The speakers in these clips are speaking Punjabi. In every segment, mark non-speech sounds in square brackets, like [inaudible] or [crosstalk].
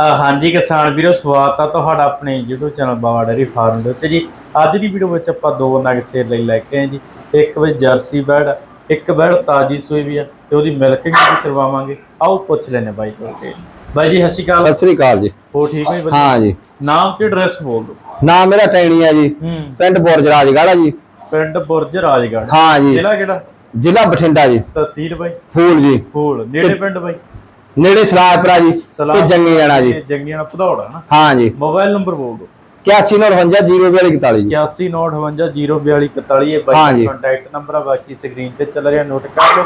ਹਾਂਜੀ ਕਿਸਾਨ ਵੀਰੋ ਸਵਾਗਤ ਆ ਤੁਹਾਡਾ ਆਪਣੇ YouTube channel Bawa dairy farm ਦੇ ਉੱਤੇ ਜੀ। ਅੱਜ ਦੀ ਵੀਡੀਓ ਵਿੱਚ ਆਪਾਂ ਦੋ ਨਗ ਸੇਲ ਲਈ ਲੈ ਕੇ ਆਏ ਜੀ। ਇੱਕ ਵਿੱਚ ਜਰਸੀ ਬੈਡ ਇੱਕ ਬੈਡ ਤਾਜੀ ਸੂਈ ਵੀ ਆ ਤੇ ਉਹਦੀ ਮਿਲਕਿੰਗ ਵੀ ਕਰਵਾਵਾਂਗੇ। ਆਓ ਪੁੱਛ ਲੈਨੇ ਬਾਈ ਤੇ। ਬਾਈ ਜੀ ਸਤਿ ਸ਼੍ਰੀ ਅਕਾਲ। ਸਤਿ ਸ੍ਰੀ ਅਕਾਲ ਜੀ। ਹੋ ਠੀਕ ਹੋ ਜੀ? ਹਾਂ ਜੀ। ਨਾਮ ਤੇ ਐਡਰੈਸ ਬੋਲ ਦਿਓ। ਨਾਮ ਮੇਰਾ ਟੈਣੀ ਹੈ ਜੀ। ਪਿੰਡ ਬੁਰਜ ਰਾਜਗੜ੍ਹ ਜੀ। ਪਿੰਡ ਬੁਰਜ ਰਾਜਗੜ੍ਹ। ਹਾਂ ਜੀ। ਜ਼ਿਲ੍ਹਾ ਕਿਹੜਾ? ਜ਼ਿਲ੍ਹਾ ਬਠਿੰਡਾ ਜੀ। ਤਹਿਸੀਲ ਬਾਈ। ਫੂਲ ਜੀ। ਫੂਲ। ਨੇੜੇ ਪਿੰਡ ਬਾਈ? ਨੇੜੇ ਸਲਾਜਪੁਰਾ ਜੀ ਤੇ ਜੰਗੀ ਜਾਣਾ ਜੀ। ਜੰਗੀਆਂ ਭਦੌੜਾ ਨਾ? ਹਾਂ ਜੀ। ਮੋਬਾਈਲ ਨੰਬਰ ਬੋਲ ਦਿਓ। 8195 ਜੀ। 8195024241 ਇਹ ਹਾਂ ਬਾਈ। ਕੰਟੈਕਟ ਨੰਬਰ ਆ ਬਾਕੀ ਸਕਰੀਨ ਤੇ ਚੱਲ ਰਿਹਾ ਨੋਟ ਕਰ ਲਓ।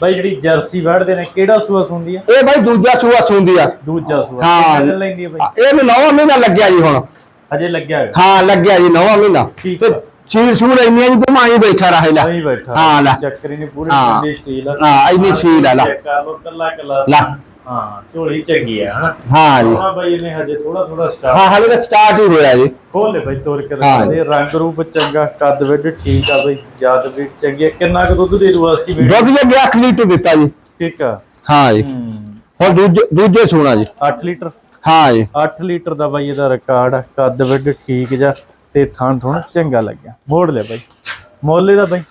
ਬਾਈ ਜਿਹੜੀ ਜਰਸੀ ਵੜਦੇ ਨੇ ਕਿਹੜਾ ਸੂਆ ਸੁੰਦੀ ਆ? ਇਹ ਬਾਈ ਦੂਜਾ ਸੂਆ ਸੁੰਦੀ ਆ। ਦੂਜਾ ਸੂਆ। ਹਾਂ। ਲੈਂਦੀ ਆ ਬਾਈ? ਇਹ ਨੂੰ ਨੌਵਾਂ ਮਹੀਨਾ ਲੱਗਿਆ ਜੀ ਹੁਣ। ਅਜੇ ਲੱਗਿਆ ਹਾਂ ਲੱਗਿਆ ਜੀ ਨੌਵਾਂ ਮਹੀਨਾ। ਠੀਕ ਤੇ ਆ। ਸੀਲ ਸੂਲ ਇੰਨੀ ਜੀ ਭਮਾਈ ਬੈਠਾ ਰਹੇ ਲਾ। ਨਹੀਂ ਬੈਠਾ। ਹਾਂ, ਲੈ। ਚੱਕਰੀ ਨਹੀਂ ਪੂਰੀ। ਠੰਡੀ ਸੀਲ ਹਾਂ, ਇੰਨੀ ਸੀਲ ਆ, ਲੈ। ਚੈੱਕ ਕਰ ਕੱਲਾ ਕੱਲਾ। ਲੈ। ਹਾਂ ਝੋਲੀ ਚੰਗੀ ਆ ਹਨਾ? ਹਾਂ ਜੀ। ਹਾਂ ਬਾਈ ਇਹਨੇ ਹਜੇ ਥੋੜਾ ਥੋੜਾ ਸਟਾਰਟ ਹਾਂ ਹਲੇ ਤਾਂ ਸਟਾਰਟ ਹੀ ਹੋਇਆ ਜੀ। ਖੋਲ ਲੈ ਬਾਈ ਤੋੜ ਕੇ ਦੇ। ਰੰਗ ਰੂਪ ਚੰਗਾ ਕੱਦ ਵਿੱਡ ਠੀਕ ਆ ਬਾਈ ਜਾਤ ਵੀ ਚੰਗੀ ਆ। ਕਿੰਨਾ ਕੁ ਦੁੱਧ ਦੇ ਦੂਸਤੀ ਵੀ ਦੁੱਧ ਜੇ 8 ਲੀਟਰ ਦਿੱਤਾ ਜੀ। ਠੀਕ ਆ। ਹਾਂ ਜੀ। ਹੂੰ। ਹੁਣ ਦੂਜੇ ਦੂਜੇ ਸੋਣਾ ਜੀ। 8 ਲੀਟਰ? ਹਾਂ ਜੀ। 8 ਲੀਟਰ ਦਾ ਬਾਈ ਇਹਦਾ ਰਿਕਾਰਡ ਆ। ਕੱਦ ਵਿੱਡ ਠੀਕ ਜਾ। ਤੇ ਥਣ ਥਣ ਚੰਗਾ ਲੱਗਿਆ। ਮੋੜ ਲੈ ਬਾਈ। ਮੋਲੇ ਦਾ ਬਾਈ।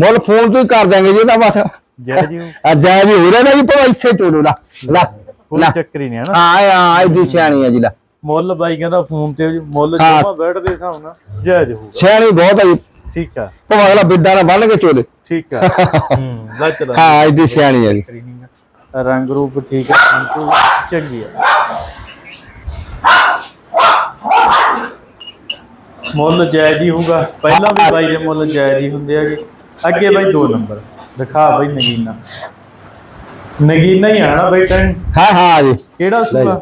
ਮੁੱਲ ਫੋਨ ਤੋਂ ਹੀ ਕਰ ਦਾਂਗੇ ਜੀ ਇਹਦਾ ਬਸ। ਜੈ ਜੀ ਆ ਜੀ ਹੋ ਰਿਹਾ ਨਾ ਜੀ ਪਰ ਇੱਥੇ ਤੋੜੋ ਲਾ। ਲਾ ਕੋਈ ਚੱਕਰ ਹੀ ਨਹੀਂ ਹੈ ਨਾ। ਹਾਂ ਹਾਂ ਐਡੀ ਸਿਆਣੀ ਆ ਜੀ ਲਾ। ਮੁੱਲ ਬਾਈ ਕਹਿੰਦਾ ਫੋਨ ਤੇ ਜੀ, ਮੁੱਲ ਹਾਂ। ਜਮਾ ਬੈਠ ਦੇ ਹਿਸਾਬ ਨਾਲ। ਜਾਇਜ਼ ਹੋਊਗਾ ਸਿਆਣੀ ਬਹੁਤ ਆ ਜੀ। ਠੀਕ ਆ। ਉਹ ਅਗਲਾ ਬਿੱਡਾ ਨਾਲ ਬੰਨ ਕੇ ਚੋਲੇ। ਠੀਕ ਆ। [laughs] ਹੂੰ ਲੈ ਚਲਾ ਹਾਂ ਐਡੀ ਸਿਆਣੀ ਜੀ। ਹੀ ਗਾ। ਰੰਗ ਰੂਪ ਠੀਕ ਸੰਤੂ ਚੰਗੀ ਆ। ਮੁੱਲ ਜਾਇਜ਼ ਹੀ ਹੋਊਗਾ। ਪਹਿਲਾਂ ਵੀ ਬਾਈ ਦੇ ਮੁੱਲ ਜਾਇਜ਼ ਹੀ ਹੁੰਦੇ ਹੈਗੇ। ਅੱਗੇ ਬਾਈ ਦੋ ਨੰਬਰ। ਦਿਖਾ ਬਾਈ ਨਗੀਨਾ। ਨਗੀਨਾ ਹੀ ਆਣਾ ਬਾਈ ਟੈਨ। ਹਾਂ ਹਾਂ ਜੀ। ਕਿਹੜਾ ਸੂਆ?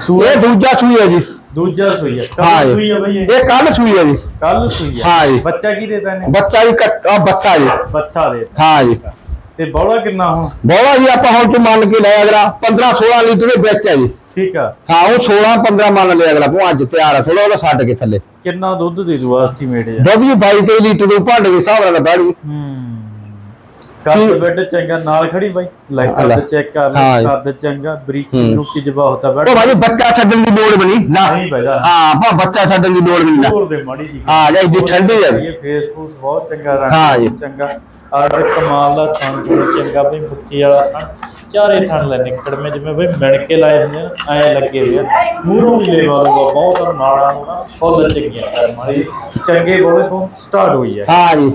ਸੂਆ? ਇਹ ਦੂਜਾ ਹੈ ਜੀ। ਦੂਜਾ ਸੂਈ ਹਾਂ। ਕੱਲ ਸੂਈ ਬਾਈ ਇਹ। ਕੱਲ ਸੂਈ ਹੈ ਜੀ। ਕੱਲ ਸੂਈ ਹਾਂ। ਜੀ। ਬੱਚਾ ਕੀ ਦੇਤਾ ਨੇ ਬੱਚਾ ਜੀ ਕੱਟ ਆ ਬੱਚਾ ਜੀ। ਬੱਚਾ ਦੇ ਹਾਂ ਜੀ। ਤੇ ਬੌਲਾ ਕਿੰਨਾ ਹੁਣ? ਬੋਲਾ ਜੀ ਆਪਾਂ ਹੁਣ ਤੋਂ ਮੰਨ ਕੇ ਲੈ ਅਗਲਾ 15 16 ਲੀਟਰ ਦੇ ਵਿੱਚ ਹੈ ਜੀ। ਠੀਕ ਆ। ਹਾਂ ਉਹ 16 15 ਮੰਨ ਲਿਆ ਅਗਲਾ ਉਹ ਅੱਜ ਤਿਆਰ ਆ ਥੋੜਾ ਉਹਦਾ ਛੱਡ ਕੇ ਥੱਲੇ। ਕਿੰਨਾ ਦੁੱਧ ਦੇ ਦੂ ਐਸਟੀਮੇਟ ਹੈ ਦੁੱਧ ਜੀ 22 23 ਲੀਟਰ ਦੇ ਭਾਂਡੇ ਦੇ ਹਿਸਾਬ ਨਾਲ ਬੈਠੀ ਹੂੰ। ਕੱਦ ਬੈੱਡ ਚੰਗਾ ਨਾਲ ਖੜੀ ਬਾਈ ਲੈ। ਕੱਦ ਚੈੱਕ ਕਰ ਲੈ ਜੀ। ਕੱਦ ਚੰਗਾ ਬਰੀਕੀ ਹੂੰ। ਰੁਕੀ ਜਬਾ ਹੁੰਦਾ ਬੈਠ ਉਹ ਭਾਜੀ ਬੱਚਾ ਛੱਡਣ ਦੀ ਲੋੜ ਬਣੀ ਨਾ। ਨਹੀਂ ਬੈਠਾ ਹਾਂ ਭਾ ਬੱਚਾ ਛੱਡਣ ਦੀ ਲੋੜ ਬਣੀ ਨਾ। ਹੋਰ ਦੇ ਮਾੜੀ ਜੀ ਹਾਂ, ਜਾਂ ਇੱਡੀ ਠੰਡੀ ਆ। ਇਹ ਫੇਸ ਫੂਸ ਬਹੁਤ ਚੰਗਾ ਹਾਂ ਰੰਗ ਜੀ। ਚੰਗਾ। ਆਰਡਰ ਕਮਾਲ ਦਾ ਚੰਗਾ ਬਈ ਮੁੱਠੀ ਵਾਲਾ ਚਾਰੇ ਥਣ ਲੈ ਨਿਕੜਵੇਂ ਜਿਵੇਂ ਬਈ ਮਿਣ ਕੇ ਲਾਏ ਹੁੰਦੇ ਨੇ ਐ ਲੱਗੇ ਹੋਏ ਆ। ਮੂਹਰੋਂ ਵੀ ਲੈ ਵਾਲੂਗਾ ਬਹੁਤ ਨਾੜਾ ਨੂੰ ਨਾ ਫੁੱਲ ਚੰਗੀਆਂ ਕਰ ਮਾੜੀ ਚੰਗੇ ਬੋਲੇ ਤੋਂ ਸਟਾਰਟ ਹੋਈ ਹੈ ਹਾਂ ਜੀ।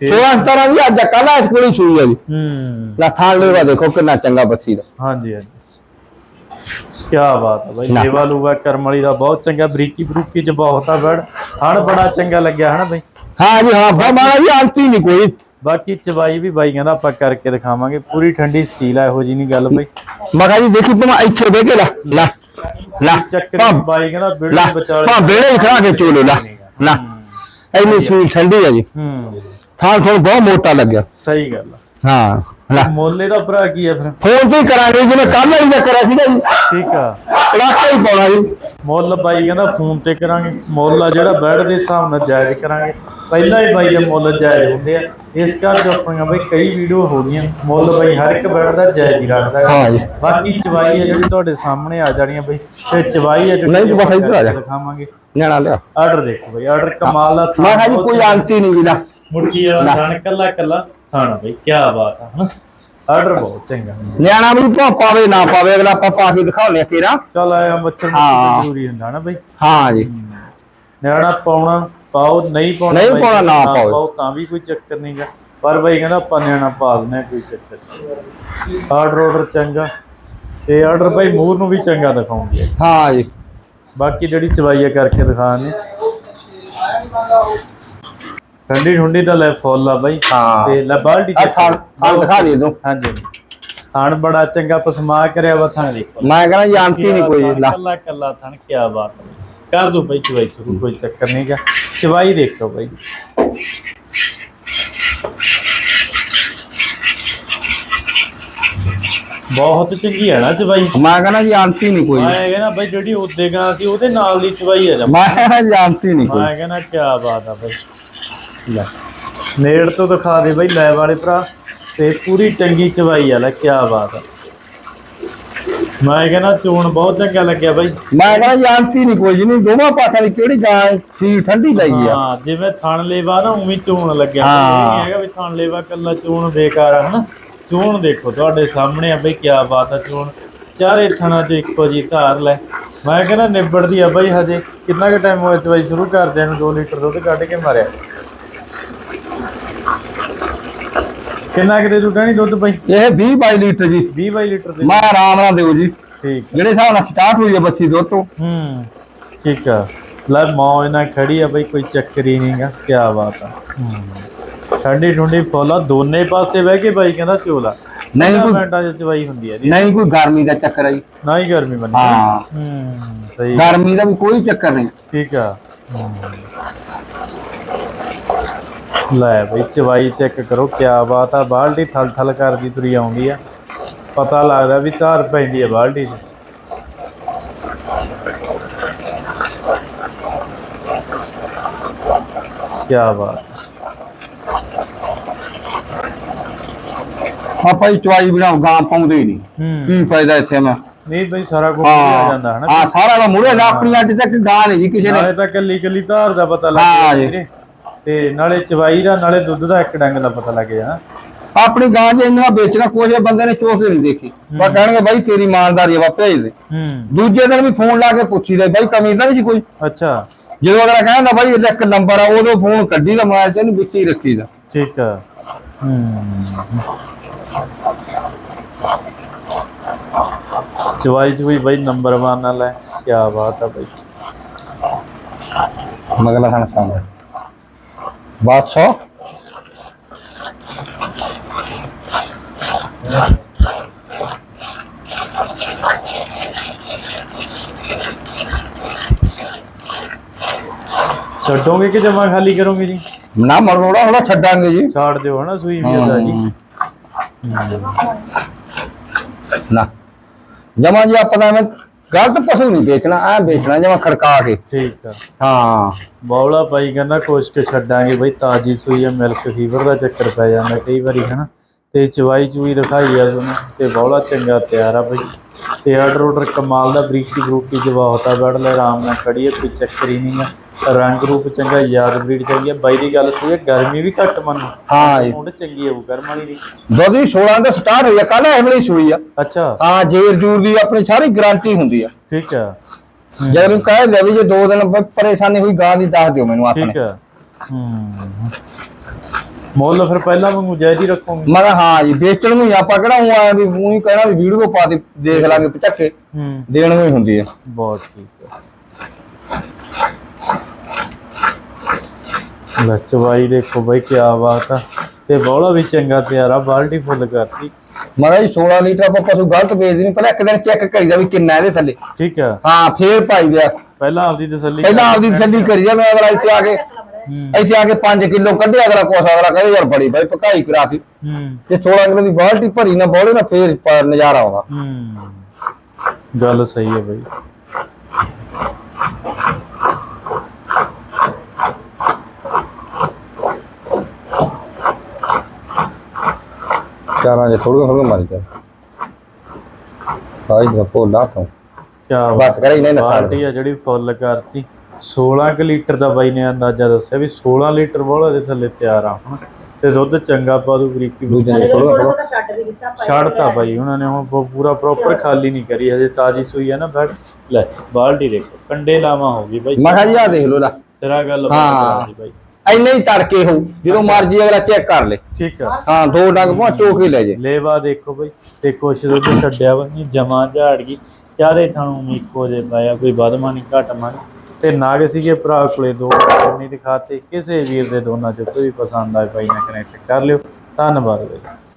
16 17 ਵੀ ਅੱਜ ਕੱਲ ਇਸ ਕੋਲ ਹੀ ਸੂਈ ਹੈ। ਜੀ ਹੂੰ ਥਾਣ ਲੇਵਾ ਦੇਖੋ ਕਿੰਨਾ ਚੰਗਾ ਬੱਚੀ ਦਾ। ਹਾਂਜੀ ਹਾਂਜੀ। ਕੀ ਬਾਤ ਹੈ ਬਾਈ। ਲੇਵਾ ਲੂਵਾ ਕਰਮ ਵਾਲੀ ਦਾ ਬਹੁਤ ਚੰਗਾ ਬਰੀਕੀ ਬਰੂਕੀ ਚ ਬਹੁਤ ਆ ਬੜ। ਹਣ ਬੜਾ ਚੰਗਾ ਲੱਗਿਆ ਹਨਾ ਬਾਈ? ਹਾਂ ਜੀ ਹਾਂ ਮਾਰਾ ਜੀ ਆਂਤੀ ਨਹੀਂ ਕੋਈ। ਬਾਕੀ ਚਵਾਈ ਵੀ ਬਾਈ ਕਹਿੰਦਾ ਆਪਾਂ ਕਰਕੇ ਦਿਖਾਵਾਂਗੇ। ਪੂਰੀ ਠੰਡੀ ਸੀਲ ਆ ਇਹੋ ਜੀ ਨਹੀਂ ਗੱਲ ਬਾਈ। ਮੈਂ ਕਿਹਾ ਜੀ ਦੇਖੀ ਤੁਮ ਇੱਥੇ ਦੇ ਕੇ ਲਾ ਲਾ ਲਾ। ਚੱਕਰ ਬਾਈ ਕਹਿੰਦਾ ਬਿਲਡਿੰਗ ਵਿਚਾਲੇ ਭਾ ਬੇੜੇ ਖੜਾ ਕੇ ਚੋਲੋ ਲਾ ਲਾ। ਇੰਨੀ ਸੂਈ ਠੰਡੀ ਹੈ ਜੀ। ਹੂੰ। ਥਾਂ ਥੋੜਾ ਬਹੁਤ ਮੋਟਾ ਲੱਗਿਆ। ਸਹੀ ਗੱਲ ਆ। ਹਾਂ ਲਾ। ਮੋਲੇ ਦਾ ਭਰਾ ਕੀ ਆ ਫਿਰ? ਫੋਨ ਤੇ ਹੀ ਕਰਾਂਗੇ ਜਿਵੇਂ ਕੱਲ ਵਾਲੀ ਦਾ ਕਰਿਆ ਸੀਗਾ ਜੀ। ਠੀਕ ਆ। ਕੜਾਕਾ ਹੀ ਪਾਉਣਾ ਜੀ। ਮੁੱਲ ਬਾਈ ਕਹਿੰਦਾ ਫੋਨ ਤੇ ਕਰਾਂਗੇ। ਮੁੱਲ ਆ ਜਿਹੜਾ ਬੈਡ ਦੇ ਹਿਸਾਬ ਨਾਲ ਜਾਇਜ਼ ਕਰਾਂਗੇ। ਪਹਿਲਾਂ ਹੀ ਬਾਈ ਦੇ ਮੁੱਲ ਜਾਇਜ਼ ਹੁੰਦੇ ਆ। ਇਸ ਕਰਕੇ ਆਪਣੀਆਂ ਬਈ ਕਈ ਵੀਡੀਓ ਹੋ ਗਈਆਂ। ਮੁੱਲ ਬਾਈ ਹਰ ਇੱਕ ਬੈਡ ਦਾ ਜਾਇਜ਼ ਹੀ ਰੱਖਦਾ। ਹਾਂ ਜੀ। ਬਾਕੀ ਚਵਾਈ ਹੈ ਜਿਹੜੀ ਤੁਹਾਡੇ ਸਾਹਮਣੇ ਆ ਜਾਣੀਆਂ ਬਈ। ਤੇ ਚਵਾਈ ਹੈ ਜਿਹੜੀ ਨਹੀਂ, ਬਸ ਇੱਧਰ ਆ ਜਾ। ਦਿਖਾਵਾਂਗੇ। ਨਿਆਣਾ ਲਿਆ। ਆਰਡਰ ਦੇਖੋ ਬਈ ਆਰਡਰ ਕਮਾਲ ਦਾ ਮੈਂ ਕਿਹਾ ਜੀ ਕੋਈ ਆਂਤੀ ਨਹੀਂ ਵੀ ਨਾ। ਮੁਰਗੀ ਵਾਲਾ ਖਾਣ ਕੱਲਾ ਕੱਲਾ ਖਾਣਾ ਬਈ ਕੀ ਬਾਤ ਆ ਹਨਾ? ਆਰਡਰ ਬਹੁਤ ਚੰਗਾ। ਨਿਆਣਾ ਵੀ ਭਾ ਪਾਵੇ ਨਾ ਪਾਵੇ ਅਗਲਾ ਆਪਾਂ ਪਾ ਕੇ ਦਿਖਾਉਣੇ ਕਿਰਾ ਚਲ ਆਇਆ ਮੱਛਰ ਹਾਂ। ਜ਼ਰੂਰੀ ਹੁੰਦਾ ਨਾ ਬਈ? ਹਾਂ ਜੀ। ਨਿਆਣਾ ਪਾਉਣਾ ਪਾਓ ਨਹੀਂ ਪਾਉਣਾ ਨਹੀਂ ਪਾਉਣਾ, ਨਾ ਪਾਓ। ਤਾਂ ਵੀ ਕੋਈ ਚੱਕਰ ਨਹੀਂਗਾ ਪਰ ਬਾਈ ਕਹਿੰਦਾ ਆਪਾਂ ਨਿਆਣਾ ਪਾ ਦਿੰਦੇ ਕੋਈ ਚੱਕਰ ਆਰਡਰ ਆਰਡਰ ਚੰਗਾ। ਤੇ ਆਰਡਰ ਬਾਈ ਮੂਰ ਨੂੰ ਵੀ ਚੰਗਾ ਦਿਖਾਉਂਦੀ ਹੈ। ਹਾਂ ਜੀ। ਬਾਕੀ ਜਿਹੜੀ ਚਵਾਈਆ ਕਰਕੇ ਦਿਖਾਣੇ ਠੰਡੀ ਠੰਡੀ ਦਾ ਲੈ ਫੁੱਲ ਆ ਬਾਈ। ਤੇ ਲੈ ਬਾਲਟੀ ਆ ਥਾਂ ਦਿਖਾ ਦੇ ਤੂੰ। ਹਾਂਜੀ। ਥਣ ਬੜਾ ਚੰਗਾ ਪਸਮਾ ਕਰਿਆ ਵਾ ਥਣ। ਦੇਖੋ ਮੈਂ ਕਹਿੰਦਾ ਜੀ ਆਂਤੀ ਨਹੀਂ ਕੋਈ ਲਾ। ਕੱਲਾ ਕੱਲਾ ਥਣ ਕੀ ਬਾਤ ਹੈ ਕਰ ਦੋ ਬਾਈ ਚਵਾਈ ਸ਼ੁਰੂ ਕੋਈ ਚੱਕਰ ਨਹੀਂਗਾ ਚਵਾਈ ਦੇਖੋ ਬਾਈ। ਬਹੁਤ ਚੰਗੀ ਹੈ ਨਾ ਚਵਾਈ ਮੈਂ ਕਹਿੰਦਾ ਜੀ ਆਂਤੀ ਨਹੀਂ ਕੋਈ। ਮੈਂ ਕਹਿੰਦਾ ਬਾਈ ਜਿਹੜੀ ਉੱਦੇ ਗਾਂ ਸੀ ਉਹਦੇ ਨਾਲ ਦੀ ਚਵਾਈ ਹੈ ਜਮਾ ਮੈਂ ਕਹਿੰਦਾ ਜੀ ਆਂਤੀ ਨਹੀਂ ਕੋਈ। ਮੈਂ ਕਹਿੰਦਾ ਕੀ ਬਾਤ ਆ ਬਾਈ। ਲੈ ਨੇੜ ਤੋਂ ਦਿਖਾ ਦੇ ਬਾਈ ਲੈ ਵਾਲੇ ਭਰਾ। ਤੇ ਪੂਰੀ ਚੰਗੀ ਚਵਾਈ ਆ ਲੈ ਕੀ ਬਾਤ ਆ। ਮੈਂ ਕਹਿੰਦਾ ਚੋਣ ਬਹੁਤ ਚੰਗਾ ਲੱਗਿਆ ਬਾਈ। ਮੈਂ ਕਹਿੰਦਾ ਜਾਣਤੀ ਨਹੀਂ ਕੋਈ ਨਹੀਂ ਦੋਵਾਂ ਪਾਸਿਆਂ ਦੀ ਕਿਹੜੀ ਗਾਂ ਸੀ ਠੰਡੀ ਲਈ ਆ। ਹਾਂ ਜਿਵੇਂ ਥਣ ਲੇਵਾ ਨਾ ਉਵੇਂ ਚੋਣ ਲੱਗਿਆ। ਇਹ ਨਹੀਂ ਹੈਗਾ ਵੀ ਥਣ ਲੇਵਾ ਕੱਲਾ ਚੋਣ ਬੇਕਾਰ ਆ ਹਨਾ? ਚੋਣ ਦੇਖੋ ਤੁਹਾਡੇ ਸਾਹਮਣੇ ਆ ਬਈ ਕੀ ਬਾਤ ਆ ਚੋਣ। ਚਾਰੇ ਥਣਾ ਚ ਇੱਕੋ ਜੀ ਧਾਰ ਲੈ। ਮੈਂ ਕਹਿੰਦਾ ਨਿਬੜਦੀ ਆ ਬਈ ਹਜੇ। ਕਿੰਨਾ ਕੁ ਟਾਈਮ ਹੋਇਆ ਚਵਾਈ ਸ਼ੁਰੂ ਕਰਦੇ ਨੂੰ 2 ਲੀਟਰ ਦੁੱਧ ਕੱਢ ਕੇ ਮਾਰਿਆ। ਕਿੰਨਾ ਕੁ ਦੇ ਦੁੱਧ ਨਹੀਂ ਦੁੱਧ ਬਈ? ਇਹ 20 22 ਲੀਟਰ ਜੀ। 20 22 ਲੀਟਰ ਦੇ ਮੈਂ ਆਰਾਮ ਨਾਲ ਦਿਓ ਜੀ। ਠੀਕ ਜਿਹੜੇ ਹਿਸਾਬ ਨਾਲ ਸਟਾਰਟ ਹੋਈ ਹੈ ਬੱਚੀ ਦੁੱਧ ਤੋਂ। ਹੂੰ ਠੀਕ ਆ। ਲੈ ਮੌਜ ਨਾਲ ਖੜੀ ਆ ਬਈ ਕੋਈ ਚੱਕਰ ਹੀ ਨਹੀਂਗਾ ਕੀ ਬਾਤ ਆ। ਠੰਡੀ ਠੰਡੀ ਫੁੱਲ ਦੋਨੇ ਪਾਸੇ ਬਹਿ ਕੇ ਬਾਈ ਕਹਿੰਦਾ ਚੋਲਾ ਨਹੀਂ ਕੋਈ ਮਿੰਟਾਂ ਚ ਚਵਾਈ ਹੁੰਦੀ ਹੈ ਨਹੀਂ ਕੋਈ ਗਰਮੀ ਦਾ ਚੱਕਰ ਹੈ ਜੀ। ਨਾ ਹੀ ਗਰਮੀ ਮੰਨੀ ਹਾਂ। ਹੂੰ ਸਹੀ। ਗਰਮੀ ਦਾ ਵੀ ਕੋਈ ਚੱਕਰ ਨਹੀਂ। ਠੀਕ ਆ। ਲੈ ਬਈ ਚਵਾਈ ਚੈੱਕ ਕਰੋ ਕੀ ਬਾਤ ਆ। ਬਾਲਟੀ ਥਲ ਥਲ ਕਰਦੀ ਤੁਰੀ ਆਉਂਦੀ ਆ। ਪਤਾ ਲੱਗਦਾ ਵੀ ਧਾਰ ਪੈਂਦੀ ਆ ਬਾਲਟੀ 'ਚ ਕੀ ਬਾਤ ਆਪਾਂ ਹੀ ਚਵਾਈ ਬਣਾਓ ਗਾਂ ਪਾਉਂਦੇ ਹੀ। ਨਹੀਂ ਕੀ ਫਾਇਦਾ ਇੱਥੇ ਮੈਂ? ਨਹੀਂ ਬਈ ਸਾਰਾ ਕੁਝ ਆ ਜਾਂਦਾ ਹਨਾ? ਹਾਂ ਸਾਰਾ ਦਾ ਮੂਰੇ ਆਪਣੀ ਅੱਜ ਤੱਕ ਗਾਂ ਨਹੀਂ ਜੀ ਕਿਸੇ ਨੇ। ਨਾਲੇ ਤਾਂ ਕੱਲੀ ਕੱਲੀ ਧਾਰ ਦਾ ਪਤਾ ਲੱਗ ਹਾਂ ਗਿਆ ਜੀ। ਵੀਰੇ। ਤੇ ਨਾਲੇ ਚਵਾਈ ਦਾ ਨਾਲੇ ਦੁੱਧ ਦਾ ਇੱਕ ਡੰਗ ਦਾ ਪਤਾ ਲੱਗ ਗਿਆ ਆਪਣੀ ਗਾਂ ਜੇ ਇਹਨਾਂ ਵੇਚਣਾ ਕੋਈ ਬੰਦੇ ਨੇ ਕੇ ਨਹੀਂ ਦੇਖੀ। ਬਸ ਕਹਿਣਗੇ ਬਾਈ ਤੇਰੀ ਇਮਾਨਦਾਰੀ ਆ ਵਾ ਭੇਜ ਦੇ। ਹੂੰ। ਦੂਜੇ ਦਿਨ ਵੀ ਫੋਨ ਲਾ ਕੇ ਪੁੱਛੀਦਾ ਬਾਈ ਕਮੀ ਤਾਂ ਨਹੀਂ ਸੀ ਕੋਈ? ਅੱਛਾ। ਜਦੋਂ ਅਗਲਾ ਕਹਿੰਦਾ ਬਾਈ ਇਹਦਾ ਇੱਕ ਨੰਬਰ ਆ ਉਦੋਂ ਫੋਨ ਕੱਢੀ ਦਾ ਮਾਰ ਚ ਇਹਨੂੰ ਵਿੱਚ ਹੀ ਰੱਖੀਦਾ। ਠੀਕ ਆ। ਹੂੰ। ਚਵਾਈ ਚ ਵੀ ਬਈ ਨੰਬਰ 1 ਨਾਲ ਹੈ ਕੀ ਬਾਤ ਆ ਬਈ। ਮਗਲਾ ਖਾਣਾ ਸਾਹਮਣੇ ਬਾਦਸ਼ਾਹ ਛੱਡੋਗੇ ਕਿ ਜਮਾ ਖਾਲੀ ਕਰੋਗੇ ਜੀ ਨਾ ਮਰੋੜਾ ਥੋੜਾ ਛੱਡਾਂਗੇ ਜੀ ਛਾੜ ਦਿਓ ਹਨਾ ਸੂਈ ਵੀ ਦਾ ਜੀ ਨਾ ਜਮਾ ਜੀ ਆਪਾਂ ਤਾਂ ਐਵੇਂ ਗਲਤ ਪਸ਼ੂ ਨਹੀਂ ਵੇਚਣਾ ਐ ਵੇਚਣਾ ਜਮਾ ਖੜਕਾ ਕੇ। ਠੀਕ ਆ। ਹਾਂ। ਬੌਲਾ ਭਾਈ ਕਹਿੰਦਾ ਕੋਸ਼ ਕੇ ਛੱਡਾਂਗੇ ਬਈ ਤਾਜੀ ਸੂਈ ਆ ਮਿਲਕ ਫੀਵਰ ਦਾ ਚੱਕਰ ਪੈ ਜਾਂਦਾ ਕਈ ਵਾਰੀ ਹਨਾ। ਤੇ ਚਵਾਈ ਚੂਈ ਦਿਖਾਈ ਆ ਤੁਹਾਨੂੰ ਤੇ ਬੌਲਾ ਚੰਗਾ ਤਿਆਰ ਆ ਬਈ। ਤੇ ਆਰਡਰ ਆਰਡਰ ਕਮਾਲ ਦਾ ਬਰੀਕੀ ਬਰੂਕੀ ਜਵਾਬਤਾ ਬੜ ਲੈ ਆਰਾਮ ਨਾਲ ਖੜੀ ਹੈ ਕੋਈ ਚੱਕਰ ਹੀ ਨਹੀਂ ਆ। ਰੰਗ ਰੂਪ ਚੰਗਾ ਯਾਦ ਬਰੀਡ ਚੰਗੀ ਆ ਬਾਈ ਦੀ ਗੱਲ ਹੈ ਗਰਮੀ ਵੀ ਘੱਟ ਮੰਨ। ਹਾਂ ਜੀ। ਹੁਣ ਚੰਗੀ ਆਊ ਗਰਮ ਵਾਲੀ ਦੀ। ਦੁੱਧ ਵੀ 16 ਦਾ ਸਟਾਰਟ ਹੋਈ ਆ ਕੱਲ ਐਵਲੀ ਸੂਈ ਆ। ਅੱਛਾ। ਹਾਂ ਜੇਰ ਜੂਰ ਦੀ ਆਪਣੀ ਸਾਰੀ ਗਾਰੰਟੀ ਹੁੰਦੀ ਆ। ਠੀਕ ਆ। ਜੇ ਨੂੰ ਕਹਿ ਲਿਆ ਵੀ ਜੇ ਦੋ ਦਿਨ ਪ- ਪਰੇਸ਼ਾਨੀ ਹੋਈ ਗਾਂ ਦੀ ਦੱਸ ਦਿਓ ਮੈਨੂੰ ਠੀਕ ਆਪਣੇ ਆ। ਹੂੰ। ਮੁੱਲ ਫਿਰ ਪਹਿਲਾਂ ਵਾਂਗੂ ਜਾਇਜ਼ ਹੀ ਰੱਖੋਗੇ। ਮੈਂ ਕਿਹਾ ਹਾਂ ਜੀ ਵੇਚਣ ਨੂੰ ਹੀ ਆਪਾਂ ਕਿਹੜਾ ਉਹ ਆਇਆ ਵੀ ਮੂੰਹ ਹੀ ਕਹਿਣਾ ਵੀ ਵੀਡੀਓ ਪਾ ਦੇ ਦੇਖ ਲਾਂਗੇ ਪਚੱਕੇ। ਹੂੰ। ਦੇਣ ਨੂੰ ਹੀ ਹੁੰਦੀ ਆ। ਬਹੁਤ ਠੀਕ ਹੈ ਲੈ ਚਵਾਈ ਦੇਖੋ ਬਈ ਕੀ ਬਾਤ ਆ। ਤੇ ਬੌਲਾ ਵੀ ਚੰਗਾ ਤਿਆਰਾ ਬਾਲਟੀ ਫੁੱਲ ਕਰਤੀ। ਮੈਂ ਕਿਹਾ ਜੀ 16 ਲੀਟਰ ਆਪਾਂ ਪਸ਼ੂ ਗਲਤ ਵੇਚਦੇ ਨਹੀਂ ਪਹਿਲਾਂ ਇੱਕ ਦਿਨ ਚੈੱਕ ਕਰੀਦਾ ਵੀ ਕਿੰਨਾ ਇਹਦੇ ਥੱਲੇ। ਠੀਕ ਆ। ਹਾਂ ਫੇਰ ਪਾਈ ਦਿਆ ਪਹਿਲਾਂ ਆਪਦੀ ਤਸੱਲੀ ਪਹਿਲਾਂ ਆਪਦੀ ਤਸੱਲੀ ਕਰੀ ਜਾ ਮੈਂ ਅਗਲਾ ਇੱਥੇ ਆ ਕੇ ਇੱਥੇ ਆ ਕੇ 5 ਕਿਲੋ ਕੱਢਿਆ ਅਗਲਾ ਕੋਸਾ ਅਗਲਾ ਕਹੇ ਯਾਰ ਬੜੀ ਬਾਈ ਪਕਾਈ ਕਰਾਤੀ। ਹੂੰ। ਜੇ 16 ਕਿਲੋ ਦੀ ਬਾਲਟੀ ਭਰੀ ਨਾ ਬੋਲੇ ਨਾ ਫੇਰ ਨਜ਼ਾਰਾ ਆਉਂਦਾ। ਹੂੰ। ਗੱਲ ਸਹੀ ਹੈ ਬਈ। ਚਾਰਾਂ ਜੇ ਥੋੜਾ ਥੋੜਾ ਮਾਰੀ ਜਾ। ਆਈ ਦਾ ਪੋਲਾ ਤੋਂ। ਕੀ ਬਸ ਕਰੇ ਇਹਨੇ ਨਸਾਲ ਬਾਲਟੀ ਆ ਜਿਹੜੀ ਫੁੱਲ ਕਰਤੀ। 16 ਕੁ ਲੀਟਰ ਦਾ ਬਾਈ ਨੇ ਅੰਦਾਜ਼ਾ ਦੱਸਿਆ ਵੀ 16 ਲੀਟਰ ਬੋਲਾ ਦੇ ਥੱਲੇ ਤਿਆਰ ਆ ਹੁਣ। ਤੇ ਦੁੱਧ ਚੰਗਾ ਪਾ ਦੂ ਬਰੀਕੀ ਦੂਜੇ ਨੇ ਥੋੜਾ ਥੋੜਾ ਛੱਡਤਾ ਬਾਈ ਉਹਨਾਂ ਨੇ ਹੁਣ ਪੂਰਾ ਪ੍ਰੋਪਰ ਖਾਲੀ ਨਹੀਂ ਕਰੀ। ਹਜੇ ਤਾਜੀ ਸੂਈ ਹੈ ਨਾ ਬੈਡ ਲੈ ਬਾਲਟੀ ਦੇਖੋ ਕੰਡੇ ਲਾਵਾ ਹੋ ਗਈ ਬਾਈ। ਮੈਂ ਕਿਹਾ ਜੀ ਆ ਦੇਖ ਲੋ ਲਾ। ਤੇਰਾ ਗੱਲ ਹਾਂ। ਬਾਤ ਬਾਈ। ਇੰਨੇ ਹੀ ਤੜਕੇ ਹੋ ਜਦੋਂ ਮਰਜ਼ੀ ਅਗਲਾ ਚੈੱਕ ਕਰ ਲੇ। ਠੀਕ ਆ। ਹਾਂ ਦੋ ਡੰਗ ਪਾ ਚੋਕ ਹੀ ਲੈ ਜੇ। ਲੇਵਾ ਦੇਖੋ ਬਾਈ ਤੇ ਕੁਛ ਦੁੱਧ ਛੱਡਿਆ ਵਾ ਨਹੀਂ ਜਮਾ ਝਾੜ ਗਈ। ਚਾਰੇ ਥਾਣੋਂ ਇੱਕੋ ਜੇ ਪਾਇਆ ਕੋਈ ਵਧਮਾ ਨਹੀਂ ਘਟਮਾ ਨਹੀਂ ਤੇ ਨਾਗ ਸੀਗੇ ਭਰਾ ਕੋਲੇ ਦੋ ਨਹੀਂ ਦਿਖਾਤੇ। ਕਿਸੇ ਵੀਰ ਦੇ ਦੋਨਾਂ ਚੋਂ ਕੋਈ ਪਸੰਦ ਆਏ ਬਾਈ ਨਾਲ ਕਨੈਕਟ ਕਰ ਲਿਓ। ਧੰਨਵਾਦ ਬਾਈ।